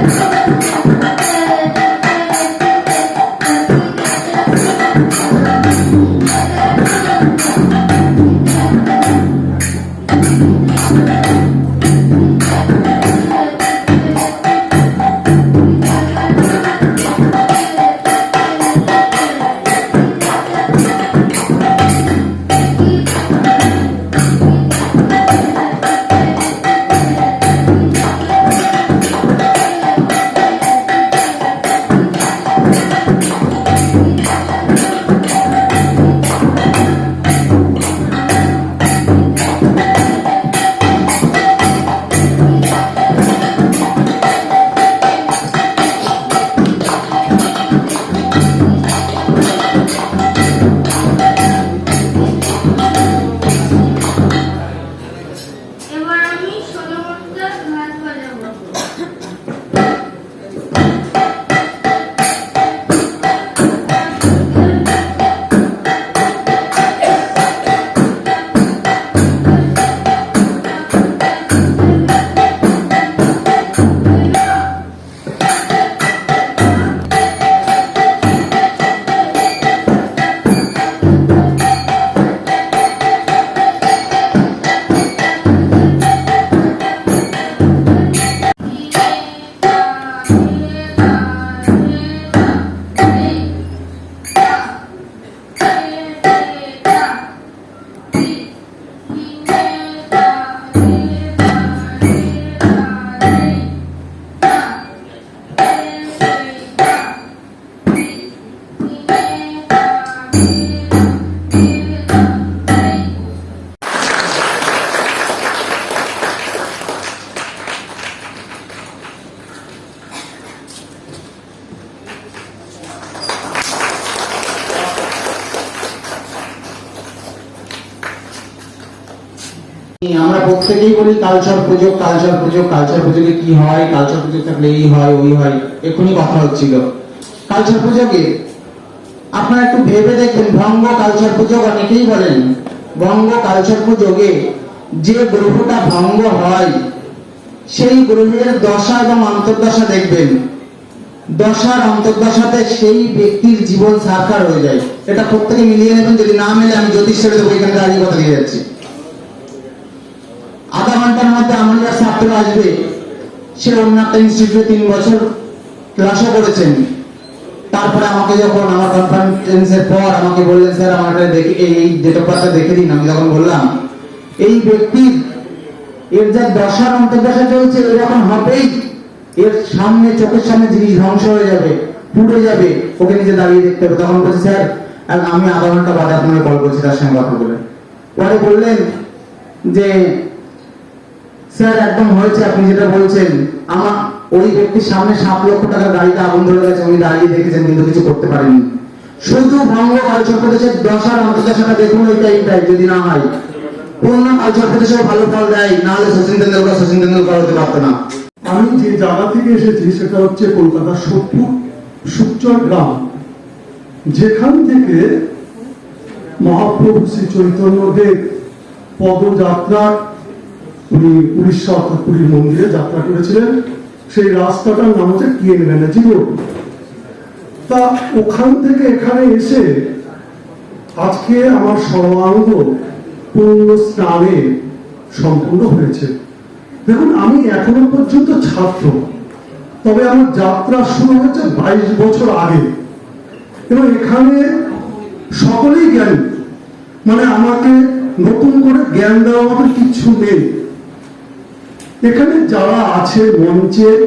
Let's go. প্রত্যেকেই বলি culture পুজো culture পুজো culture পুজোকে কি হয় কালচার পুজো থাকলে এই হয়, ওই হয় কথা হচ্ছিল। কালচার পুজোকে আপনারা একটু ভেবে ভঙ্গ কালচার পুজো অনেকেই বলেন। কালচার পুজোকে যে গ্রহটা ভঙ্গ হয়, সেই গ্রহের দশা এবং অন্তর্দশা দেখবেন। দশার অন্তর্দশাতে সেই ব্যক্তির জীবন সার্কার হয়ে যায়। এটা প্রত্যেকে মিলিয়ে নেবেন, যদি না মেলে আমি জ্যোতিষ ছেড়ে দেবো, এখানে দাঁড়িয়ে কথা যাচ্ছি। ঘণ্টার মধ্যে আমার ছাত্র আসবে। সে অন্য একটা ইনস্টিটিউটে তিন বছর ক্লাসও করেছেন। তারপরে আমাকে যখন আমার কনফারেন্সের পর আমাকে বললেন, স্যার, আমার দেখে, এই ডেট অফ বার্থটা দেখে দিন। আমি যখন বললাম, এই ব্যক্তির এর যা দশার অন্তর্দশা চলছে এরকম হবেই, এর সামনে, চোখের সামনে জিনিস ধ্বংস হয়ে যাবে, পুড়ে যাবে, ওকে নিজে দাঁড়িয়ে দেখতে হবে। তখন বলছি, স্যার, আমি আধা ঘণ্টা বাদে আপনাকে কল করছি, তার সঙ্গে কথা বলে পরে বললেন যে স্যার, একদম হয়েছে, আপনি যেটা বলছেন। আমার ওই ব্যক্তির সামনে সাত লক্ষ টাকার গাড়িতে আগুন ধরে গেছে, উনি দাঁড়িয়ে দেখেছেন, কিন্তু কিছু করতে পারেননি। শুধু ভঙ্গ কালচার প্রদেশের দশার অন্তর্দশাটা দেখুন ওই টাইমটাই যদি না হয়। পূর্ণ কালচার প্রদেশেও ভালো ফল দেয় হতে না। আমি যে জায়গা থেকে এসেছি, সেটা হচ্ছে কলকাতা সোদপুর সুচর গ্রাম। যেখান থেকে মহাপ্রভু শ্রী চৈতন্যদেব পদযাত্রা উনি উড়িষ্যা অর্থাৎ পুরীর মন্দিরে যাত্রা করেছিলেন। সেই রাস্তাটার নাম হচ্ছে ব্যানার্জি রোড। তা ওখান থেকে এখানে এসে আজকে আমার সর্বাঙ্গ পূর্ণ স্নানে সম্পূর্ণ হয়েছে। দেখুন, আমি এখনও পর্যন্ত ছাত্র, তবে আমার যাত্রা শুরু হয়েছে বাইশ বছর আগে। এবং এখানে সকলেই জ্ঞানী। মানে আমাকে নতুন করে জ্ঞান দেওয়ার মতো কিছু নেই। এখানে যারা আছে মঞ্চে,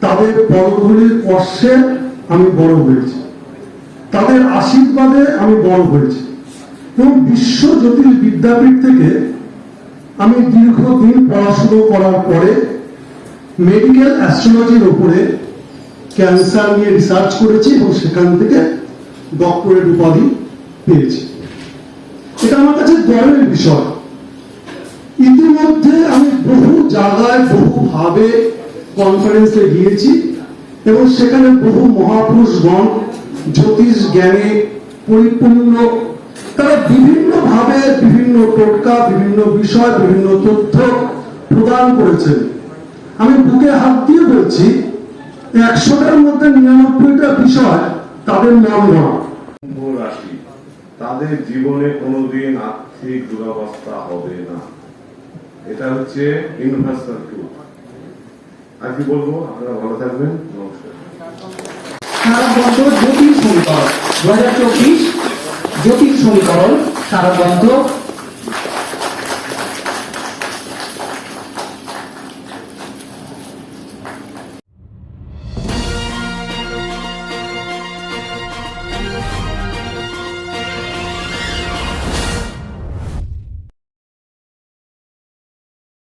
তাদের পদগুলির কষ্টে আমি বড় হয়েছি। তাদের আশীর্বাদে আমি বড় হয়েছি। এবং বিশ্ব জ্যোতিষ বিদ্যাপীঠ থেকে আমি দীর্ঘদিন পড়াশুনো করার পরে মেডিকেল অ্যাস্ট্রোলজির উপরে ক্যান্সার নিয়ে রিসার্চ করেছি এবং সেখান থেকে ডক্টরেট উপাধি পেয়েছি। এটা আমার কাছে গর্বের বিষয়। বহু জায়গায় বহু ভাবে কনফারেন্সে গিয়েছি এবং সেখানে বহু মহাপুরুষগণ, জ্যোতিষ জ্ঞানে পরিপূর্ণ। তারা বিভিন্ন ভাবে বিভিন্ন টোটকা, বিভিন্ন বিষয়, বিভিন্ন তথ্য প্রদান করেছেন। আমি বুকে হাত দিয়ে বলছি, একশোটার মধ্যে নিরানব্বইটা বিষয় তাদের নাম না রাশি, তাদের জীবনে কোনোদিন আর্থিক দুরবস্থা হবে না। এটা হচ্ছে ইনফ্রাস্ট্রাকচার কি বলব? আপনারা ভালো থাকবেন। নমস্কার। জ্যোতির সমীকরণ। দু হাজার চব্বিশ জটিল সমীকরণ সারাবন্ধ